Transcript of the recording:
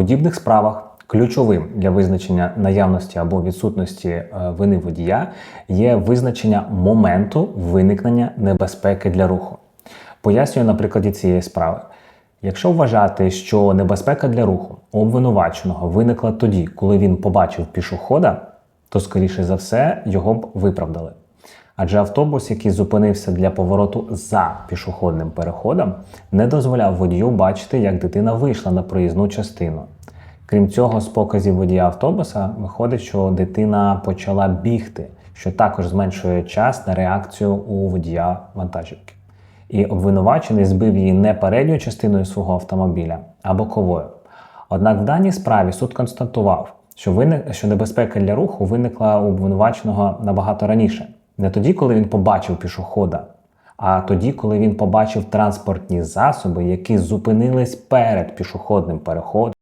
подібних справах ключовим для визначення наявності або відсутності е, вини водія є визначення моменту виникнення небезпеки для руху. Пояснюю на прикладі цієї справи. Якщо вважати, що небезпека для руху обвинуваченого виникла тоді, коли він побачив пішохода, то скоріше за все його б виправдали. Адже автобус, який зупинився для повороту за пішохідним переходом, не дозволяв водію бачити, як дитина вийшла на проїзну частину. Крім цього, з показів водія автобуса виходить, що дитина почала бігти, що також зменшує час на реакцію у водія вантажівки. І обвинувачений збив її не передньою частиною свого автомобіля, а боковою. Однак в даній справі суд констатував, що, виник, що небезпека для руху виникла у обвинуваченого набагато раніше. Не тоді, коли він побачив пішохода, а тоді, коли він побачив транспортні засоби, які зупинились перед пішохідним переходом.